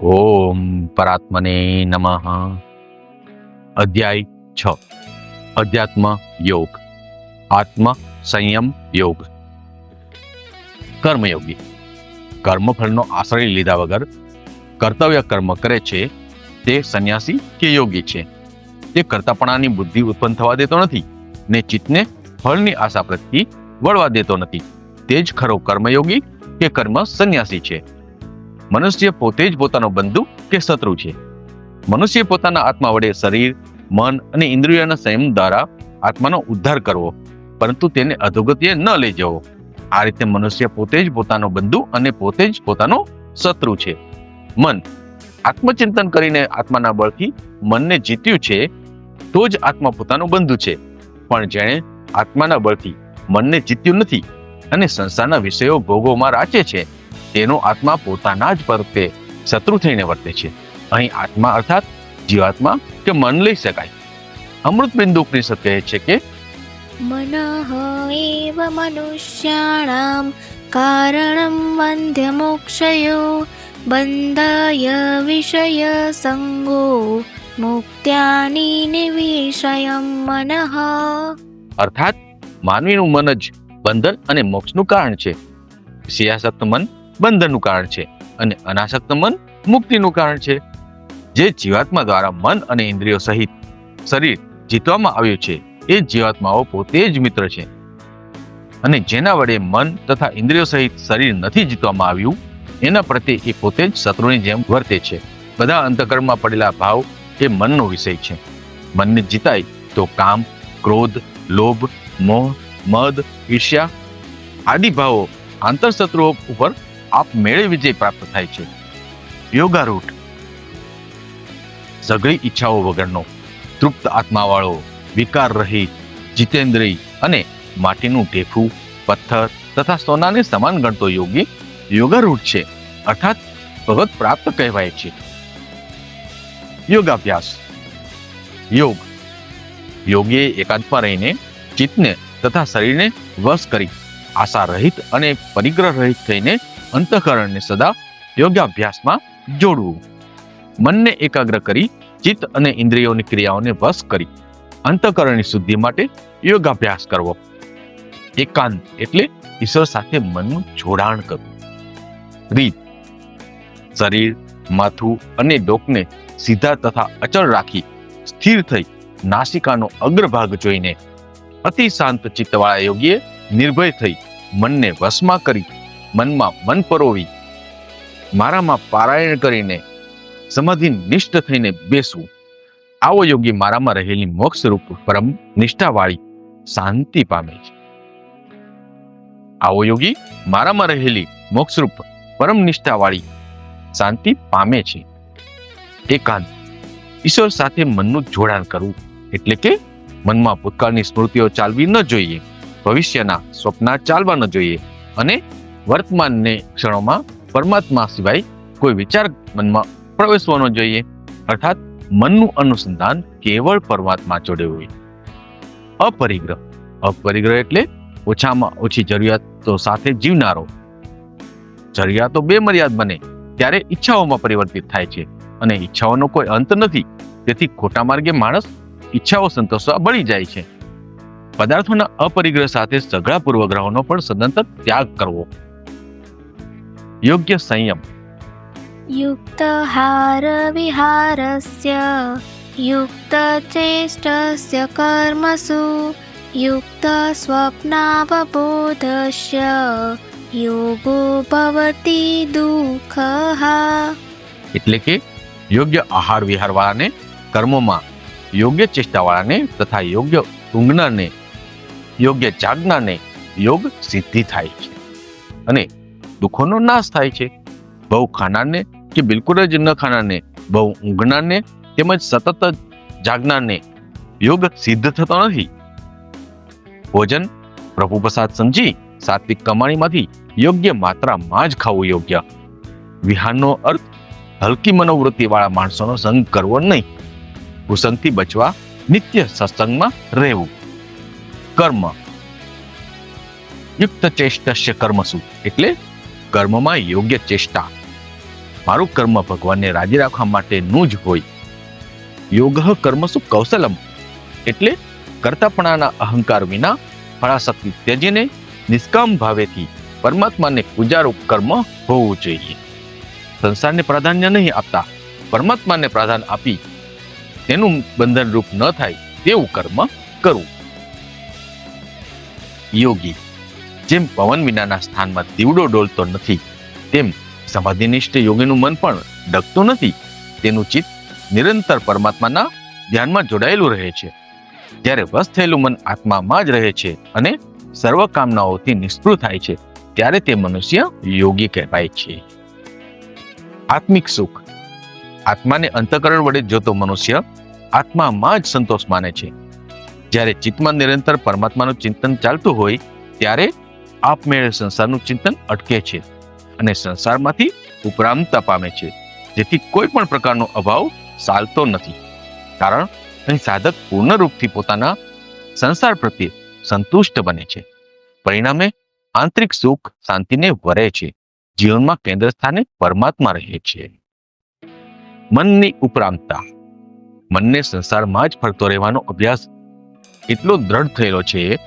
ઓમ પરાત્મને નમઃ. અધ્યાય છ. અધ્યાત્મ યોગ. આત્મ સંયમ યોગ. કર્મયોગી. કર્મફળનો આશ્રય લીધા વગર કર્તવ્ય કર્મ કરે છે તે સંન્યાસી કે યોગી છે? તે કર્તાપણાની બુદ્ધિ ઉત્પન્ન થવા દેતો નથી ને ચિત્તને ફળની આશા પ્રત્યે વળવા દેતો નથી. તે જ ખરો કર્મયોગી કે કર્મ સંન્યાસી છે? મનુષ્ય પોતે જ પોતાનો બંધુ કે શત્રુ છે. મનુષ્ય પોતાના આત્મા વડે શરીર, મન અને ઇન્દ્રિયોના સંયમ દ્વારા આત્માનો ઉદ્ધાર કરવો, પરંતુ તેને અધોગતિએ ન લઈ જવો. આ રીતે મનુષ્ય પોતે જ પોતાનો બંધુ અને પોતે જ પોતાનો શત્રુ છે. મન. આત્મચિંતન કરીને આત્માના બળથી મનને જીત્યું છે, તો જ આત્મા પોતાનો બંધુ છે. પણ જેણે આત્માના બળથી મનને જીત્યું નથી અને સંસારના વિષયો ભોગોમાં રાચે છે તેનો આત્મા પોતાના જ પરતે શત્રુ થઈને વર્તે છે. અહીં આત્મા અર્થાત જીવાત્મા કે મન લઈ શકાય. અમૃત બિંદુ ઉપનિષદ કહે છે કે મનઃ એવ મનુષ્યાણામ કારણમ વંધ્ય મોક્ષયો બંધાય વિષય સંગો મુક્ત્યાની નિવિષય મનઃ. અર્થાત માનવીનું મન જ બંધન અને મોક્ષનું કારણ છે. સિયાસતનું મન બંધનનું કારણ છે અને અનાસક્ત મન મુક્તિનું કારણ છે, જે જીવાત્મા દ્વારા મન અને ઇન્દ્રિયો સહિત શરીર જીતવામાં આવ્યું છે, એ જીવાત્માઓ પોતે જ મિત્ર છે. અને જેના વડે મન તથા ઇન્દ્રિયો સહિત શરીર નથી જીતવામાં આવ્યું, એના પ્રત્યે એ પોતે જ શત્રુની જેમ વર્તે છે. બધા અંતકરણમાં પડેલા ભાવ એ મનનો વિષય છે. મનને જીતાય તો કામ, ક્રોધ, લોભ, મોહ, મદ, ઈર્ષ્યા આદિ ભાવો આંતરશત્રુઓ ઉપર આપમેળે વિજય પ્રાપ્ત થાય છે. યોગા રૂટ સઘળી ઈચ્છાઓ વગરનો તૃપ્ત આત્માવાળો, વિકાર રહિત જીતેન્દ્રિય અને માટીનું ઢેફું, પથ્થર તથા સોનાને સમાન ગણતો યોગી યોગા રૂટ છે. અર્થાત ભગવત પ્રાપ્ત કહેવાય છે. યોગાભ્યાસ. યોગ. યોગીએ એકાંતમાં રહીને ચિત્તને તથા શરીરને વશ કરી આશા રહિત અને પરિગ્રહ રહિત થઈને અંતઃકરણને સદા યોગાભ્યાસમાં જોડવું. મનને એકાગ્ર કરી, ચિત્ત અને ઇન્દ્રિયોની ક્રિયાઓને વશ કરી, અંતઃકરણની શુદ્ધિ માટે યોગાભ્યાસ કરવો. એકાંત એટલે ઈશ્વર સાથે મનનું જોડાણ કરવું. રીત. શરીર, માથું અને ડોકને સીધા તથા અચળ રાખી, સ્થિર થઈ નાસિકાનો અગ્રભાગ જોઈને અતિ શાંત ચિત્તવાળા યોગીએ નિર્ભય થઈ મનને વશમાં કરી મનમાં મન પરોવી, મારામાં પારાયણ કરીને, સમાધિ નિષ્ઠ થઈને બેસવું. આવો યોગી મારામાં રહેલી મોક્ષ રૂપ પરમ નિષ્ઠાવાળી શાંતિ પામે છે. આવો યોગી મારામાં રહેલી મોક્ષરૂપ પરમ નિષ્ઠાવાળી શાંતિ પામે છે. એકાંત, ઈશ્વર સાથે મનનું જોડાણ કરવું એટલે કે મનમાં ભૂતકાળની સ્મૃતિઓ ચાલવી ન જોઈએ, ભવિષ્યના સ્વપ્ના ચાલવા ન જોઈએ અને વર્તમાનને ક્ષણોમાં પરમાત્મા સિવાય કોઈ વિચાર મનમાં પ્રવેશવાનો જોઈએ. અર્થાત મનનું અનુસંધાન કેવળ પરમાત્મા જોડે હોય. અપરિગ્રહ. અપરિગ્રહ એટલે ઓછામાં ઓછી જરૂરિયાતો સાથે જીવનારો. જરૂરિયાતો બે મર્યાદ બને, ત્યારે ઈચ્છાઓમાં પરિવર્તિત થાય છે. અને ઈચ્છાઓનો કોઈ અંત નથી, તેથી ખોટા માર્ગે માણસ ઈચ્છાઓ સંતોષવા બળી જાય છે. પદાર્થોના અપરિગ્રહ સાથે સઘળા પૂર્વગ્રહોનો પણ સદંતર ત્યાગ કરવો. યોગ્ય સંયમ યુક્ત હાર વિહારસ્ય યુક્ત ચેષ્ટસ્ય કર્મસુ યુક્ત સ્વપ્નાવબોધસ્ય યોગો ભવતી દુઃખ એટલે કે યોગ્ય આહાર વિહારવાળાને કર્મોમાં યોગ્ય ચેષ્ટાવાળાને તથા યોગ્ય ઊંઘનારને યોગ્ય જાગનારને યોગ સિદ્ધિ થાય છે. અને દુઃખોનો નાશ થાય છે. બહુ ખાનારને કે બિલકુલ જ ન ખાનારને બહુ ઊંઘનારને તેમજ સતત જાગનારને યોગ સિદ્ધ થતો નથી. ભોજન પ્રભુ પ્રસાદ સમજી સાત્વિક કમાણીમાંથી યોગ્ય માત્રામાં જ ખાવું યોગ્ય. વિહારનો અર્થ હલકી મનોવૃત્તિ વાળા માણસોનો સંગ કરવો નહીં. કુસંગથી બચવા નિત્ય સત્સંગમાં રહેવું. કર્મ. યુક્ત ચેષ્ટસ્ય કર્મસુ એટલે કર્મમાં યોગ્ય ચેષ્ટા. મારું કર્મ ભગવાનને રાજી રાખવા માટેનું જ હોય. યોગ કર્મસુ કૌશલમ. એટલે કરતાપણાના અહંકાર વિના ફળાશક્તિ ત્યજીને નિષ્કામ ભાવેથી પરમાત્માને પૂજારૂપ કર્મ હોવું જોઈએ. સંસારને પ્રાધાન્ય નહીં આપતા, પરમાત્માને પ્રાધાન્ય આપી તેનું બંધનરૂપ ન થાય તેવું કર્મ કરવું યોગી જેમ પવન વિનાના સ્થાનમાં દીવડો ડોલતો નથી, તેમ સમાધિનિષ્ઠ યોગીનું મન પણ ડગતું નથી, તેનું ચિત્ત નિરંતર પરમાત્માના ધ્યાનમાં જોડાયેલું રહે છે. જ્યારે વશ થયેલું મન આત્મામાં જ રહે છે અને સર્વ કામનાઓથી નિષ્ફળ થાય છે, ત્યારે તે મનુષ્ય યોગી કહેવાય છે. આત્મિક સુખ. આત્માને અંતકરણ વડે જોતો મનુષ્ય આત્મામાં જ સંતોષ માને છે. જ્યારે ચિત્તમાં નિરંતર પરમાત્માનું ચિંતન ચાલતું હોય, ત્યારે આપમેળે સંસારનું ચિંતન અટકે છે અને સંસારમાંથી ઉપરામતા પામે છે. જેથી કોઈ પણ પ્રકારનો અભાવ ચાલતો નથી. કારણ અહીં સાધક પૂર્ણ રૂપથી પોતાના સંસાર પ્રત્યે સંતુષ્ટ બને છે. પરિણામે આંતરિક સુખ શાંતિને વરે છે. જીવનમાં કેન્દ્ર સ્થાને પરમાત્મા રહે છે. મનની ઉપરાંતતા મનને સંસારમાં જ ફરતો રહેવાનો અભ્યાસ એટલો દ્રઢ થયેલો છે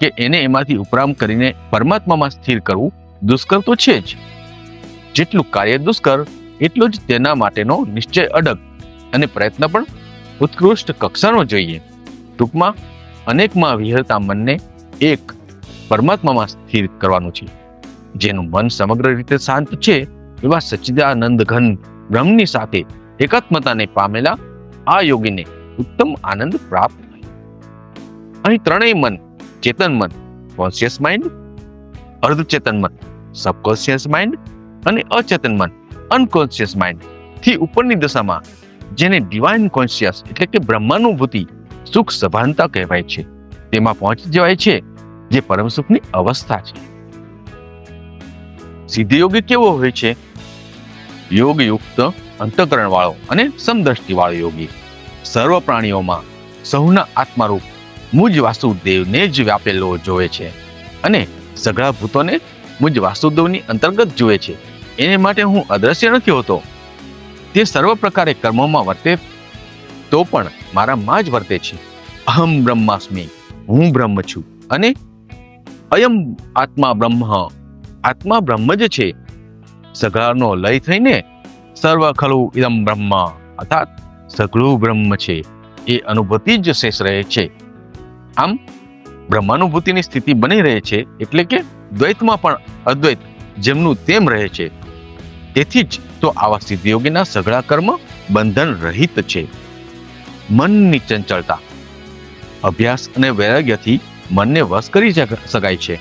કે એને એમાંથી ઉપરામ કરીને પરમાત્મામાં સ્થિર કરવું દુષ્કર તો છે જ. જેટલું કાર્ય દુષ્કર, એટલું જ તેના માટેનો નિશ્ચય અડગ. અને પ્રયત્ન પણ ઉત્કૃષ્ટ કક્ષાનો જોઈએ. ટૂંકમાં, અનેકમાં વિહરતા મનને એક પરમાત્મામાં સ્થિર કરવાનું છે. જેનું મન સમગ્ર રીતે શાંત છે એવા સચ્ચિદાનંદ ઘન બ્રહ્મની સાથે એકાત્મતાને પામેલા આ યોગીને ઉત્તમ આનંદ પ્રાપ્ત અહીં ત્રણેય મન ચેતન મન કોન્શિયસ માઇન્ડ અર્ધચેતન મન સબકોન્શિયસ માઇન્ડ અને અચેતન મન અનકોન્શિયસ માઇન્ડથી ઉપરની દશામાં, જેને ડિવાઇન કોન્શિયસ એટલે કે બ્રહ્માનુભૂતિ, સુખ સભાનતા કહેવાય છે. તેમાં પહોંચી જવાય છે, જે પરમ સુખની અવસ્થા છે. સિદ્ધયોગી કેવો હોય છે? યોગયુક્ત અંતકરણ વાળો અને સમદ્રષ્ટિ વાળો યોગી. સર્વ પ્રાણીઓમાં સૌના આત્મારૂપ મુજ વાસુદેવને જ વ્યાપેલો જોવે છે અને સઘળા ભૂતોને મુજ વાસુદેવની અંતર્ગત જુએ છે. એને માટે હું અદ્રશ્ય નથી હોતો. તે સર્વ પ્રકારે કર્મોમાં વર્તે તો પણ મારામાં જ વર્તે છે. અહમ બ્રહ્માસ્મિ, હું બ્રહ્મ છું અને અયમ આત્મા બ્રહ્મ આત્મા બ્રહ્મ જ છે. સઘળાનો લય થઈને સર્વ ખલુ ઇદમ બ્રહ્મ, અર્થાત સઘળું બ્રહ્મ છે. એ અનુભૂતિ જ શેષ રહે છે. આમ બ્રહ્માનુભૂતિની સ્થિતિ બની રહે છે એટલે કે દ્વૈતમાં પણ અદ્વૈત જેમનું તેમ રહે છે. તેથી જ તો આવા સિદ્ધયોગીના સઘળા કર્મ બંધન રહિત છે. મનની ચંચળતા, અભ્યાસ અને વૈરાગ્યથી મનને વશ કરી શક- શકાય છે.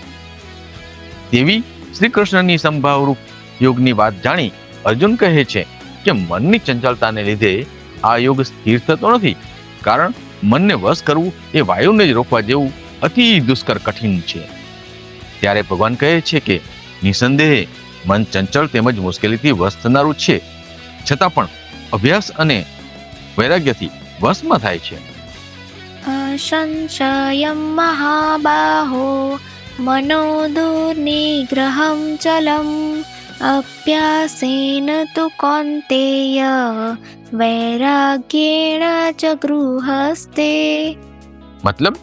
તેવી શ્રી કૃષ્ણની સંભાવરૂપ યોગની વાત જાણી અર્જુન કહે છે કે મનની ચંચળતાને લીધે આ યોગ સ્થિર થતો નથી. કારણ મનને વશ કરવું એ વાયુને જ રોકવા જેવું અતિ દુષ્કર કઠિન છે. ત્યારે ભગવાન કહે છે કે, નિસંદેહે, મન ચંચળ તેમજ મુશ્કેલીથી વશ થનારું છે. છતાં પણ અભ્યાસ અને વૈરાગ્યથી વશમાં થાય છે. સંશયમ મહાબાહો મનો દુર્નિગ્રહમ ચલમ अभ्यासेन तु कौन्तेय वैराग्येण च गृहस्ते મતલબ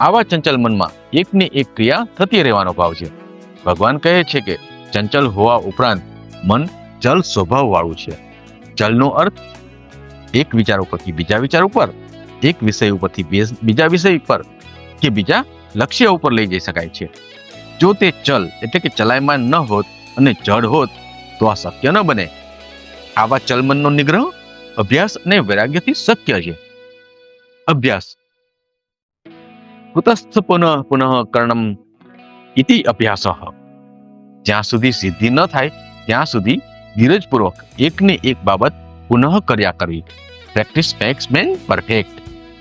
આવા ચંચલ મનમાં એકની એક ક્રિયા થતી રહેવાનો ભાવ છે ભગવાન કહે છે કે ચંચલ હોવા ઉપરાંત મન ચલ સ્વભાવ વાળું છે ચલનો અર્થ એક વિચાર ઉપરથી બીજા વિચાર ઉપર એક વિષય ઉપરથી બે- બીજા વિષય ઉપર કે બીજા લક્ષ્ય ઉપર લઈ જઈ શકાય છે જો તે ચલ એટલે કે ચલાયમાન ન હોત અને જડ હોત તો આ શક્ય ન બને. આવા ચલમનનો નિગ્રહ અભ્યાસ અને વૈરાગ્યથી શક્ય છે. અભ્યાસ. કુતસ્થ પુનઃ પુનઃ કર્ણમ ઇતિ અભ્યાસ. જ્યાં સુધી સિદ્ધિ ન થાય, ત્યાં સુધી ધીરજપૂર્વક એકને એક બાબત પુનઃ કર્યા કરવી. પ્રેક્ટિસ મેક્સ મેન પરફેક્ટ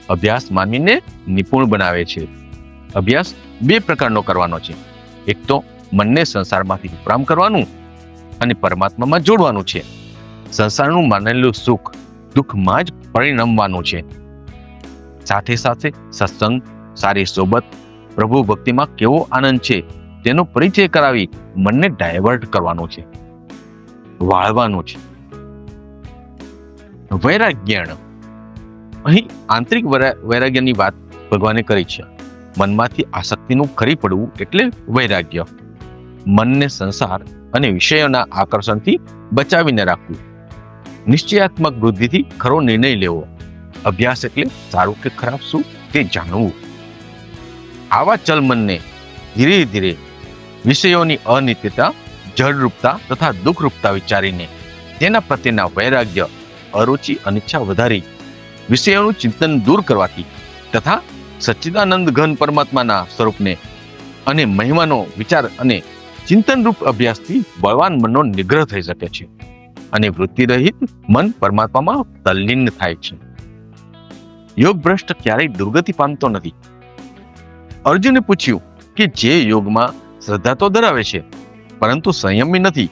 અભ્યાસ માનવીને નિપુણ બનાવે છે. અભ્યાસ બે પ્રકારનો કરવાનો છે. એક તો મનને સંસારમાંથી વિપરામ કરવાનું અને પરમાત્મામાં જોડવાનું છે. સંસારનું માનેલું સુખ, દુઃખમાં જ પરિણમવાનું છે. સાથે સાથે સત્સંગ, સારી સોબત, પ્રભુ ભક્તિમાં કેવો આનંદ છે, તેનો પરિચય કરાવી મનને ડાયવર્ટ કરવાનું છે. વાળવાનું છે. વૈરાગ્યણ. અહીં આંતરિક વૈરાગ્યની વાત ભગવાને કરી છે. મનમાંથી આસક્તિનું ખરી પડવું એટલે વૈરાગ્ય. મનને સંસાર અને વિષયોના આકર્ષણથી બચાવીને રાખવું. નિશ્ચયાત્મક બુદ્ધિથી ખરો નિર્ણય લેવો. અભ્યાસ એટલે સારું કે ખરાબ શું તે જાણવું. આવા ચલ મનને ધીરે ધીરે વિષયોની અનિત્યતા જડરૂપતા તથા દુઃખરૂપતા વિચારીને તેના પ્રત્યેના વૈરાગ્ય, અરુચિ અનિચ્છા વધારી વિષયોનું ચિંતન દૂર કરવાથી તથા સચ્ચિદાનંદ ઘન પરમાત્માના સ્વરૂપને અને મહિમાનો વિચાર અને ચિંતનરૂપ અભ્યાસથી બળવાન મનનો નિગ્રહ થઈ શકે છે અને વૃત્તિરહિત મન પરમાત્મામાં તલ્લીન થાય છે. યોગ ભ્રષ્ટ ક્યારેય દુર્ગતિ પામતો નથી. અર્જુને પૂછ્યું કે જે યોગમાં શ્રદ્ધા તો ધરાવે છે, પરંતુ સંયમી નથી.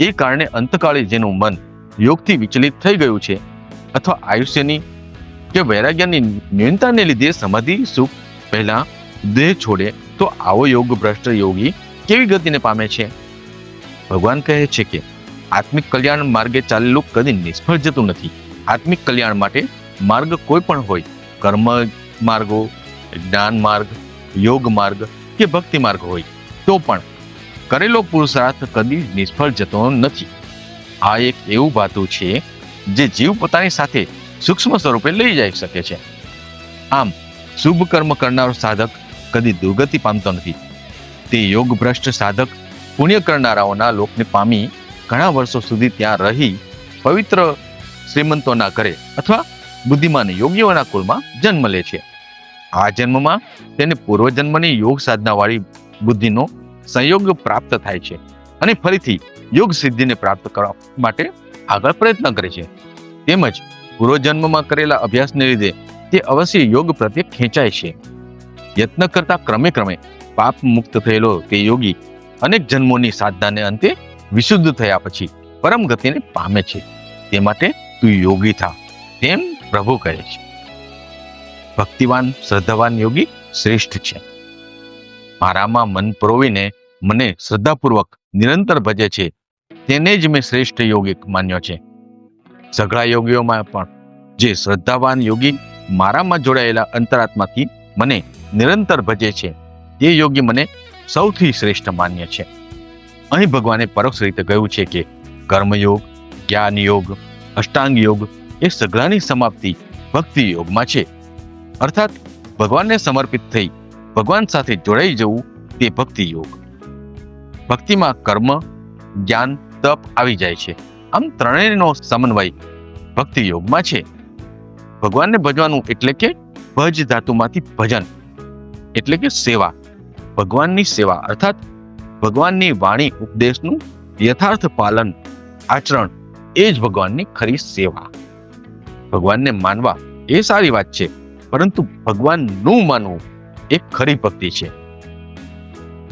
એ કારણે અંતકાળે જેનું મન યોગથી વિચલિત થઈ ગયું છે અથવા આયુષ્યની કે વૈરાગ્યની ન્યૂનતાને લીધે સમાધિ સુખ પહેલા દેહ છોડે તો આવો યોગ ભ્રષ્ટ યોગી કેવી ગતિને પામે છે? ભગવાન કહે છે કે, આત્મિક કલ્યાણ માર્ગે ચાલેલું કદી નિષ્ફળ જતું નથી. આત્મિક કલ્યાણ માટે માર્ગ કોઈ પણ હોય, કર્મ માર્ગો, જ્ઞાન માર્ગ, યોગ માર્ગ કે ભક્તિ માર્ગ હોય, તો પણ કરેલો પુરુષાર્થ કદી નિષ્ફળ જતો નથી. આ એક એવું ભાતું છે જે જીવ પોતાની સાથે સૂક્ષ્મ સ્વરૂપે લઈ જઈ શકે છે. આમ, શુભ કર્મ કરનારો સાધક કદી દુર્ગતિ પામતો નથી. તે યોગ ભ્રષ્ટ સાધક પુણ્ય કરનારાઓના લોકને પામી ઘણા વર્ષો સુધી ત્યાં રહી પવિત્ર શ્રીમંતોના ઘરે અથવા બુદ્ધિમાન યોગીઓના કુળમાં જન્મ લે છે. આ જન્મમાં તેને પૂર્વજન્મની યોગ સાધનાવાળી બુદ્ધિનો સંયોગ પ્રાપ્ત થાય છે અને ફરીથી યોગ સિદ્ધિને પ્રાપ્ત કરવા માટે આગળ પ્રયત્ન કરે છે. તેમજ પૂર્વજન્મમાં કરેલા અભ્યાસને લીધે તે અવશ્ય યોગ પ્રત્યે ખેંચાય છે. યત્ન કરતા ક્રમે ક્રમે પાપ મુક્ત થયેલો તે યોગી અનેક જન્મોની સાધનાને અંતે વિશુદ્ધ થયા પછી પરમ ગતિને પામે છે. તે માટે તું યોગી થા, તેમ પ્રભુ કહે છે. ભક્તિવાન, શ્રદ્ધાવાન યોગી શ્રેષ્ઠ છે. મારામાં મન પરોવીને મને શ્રદ્ધાપૂર્વક નિરંતર ભજે છે, તેને જ મેં શ્રેષ્ઠ યોગી માન્યો છે. સઘળા યોગીઓમાં પણ જે શ્રદ્ધાવાન યોગી મારામાં જોડાયેલા અંતરાત્માથી મને નિરંતર ભજે છે તે યોગી મને સૌથી શ્રેષ્ઠ માન્ય છે. અહીં ભગવાને પરોક્ષ રીતે કહ્યું છે કે કર્મયોગ જ્ઞાન યોગ અષ્ટાંગ યોગ એ સઘળાની સમાપ્તિ ભક્તિ યોગમાં છે. અર્થાત ભગવાનને સમર્પિત થઈ ભગવાન સાથે જોડાઈ જવું તે ભક્તિ યોગ. ભક્તિમાં કર્મ, જ્ઞાન, તપ આવી જાય છે. આમ ત્રણેયનો સમન્વય ભક્તિ યોગમાં છે. ભગવાનને ભજવાનું એટલે કે ભજ ધાતુમાંથી ભજન, એટલે કે સેવા. ભગવાનની સેવા, અર્થાત ભગવાનની વાણી, ઉપદેશનું યથાર્થ પાલન, આચરણ, એ જ ભગવાનની ખરી સેવા. ભગવાનને માનવા એ સારી વાત છે, પરંતુ ભગવાનનું માનવું એ ખરી ભક્તિ છે.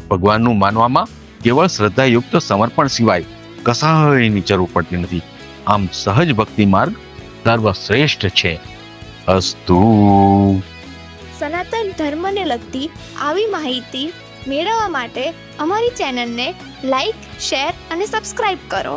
ભગવાનનું માનવામાં કેવળ શ્રદ્ધાયુક્ત સમર્પણ સિવાય કશાયની જરૂર પડતી નથી. આમ સહજ ભક્તિ માર્ગ સર્વશ્રેષ્ઠ છે. અસ્તુ. ધર્મને લગતી આવી માહિતી મેળવવા માટે અમારી ચેનલને લાઈક શેર અને સબસ્ક્રાઈબ કરો.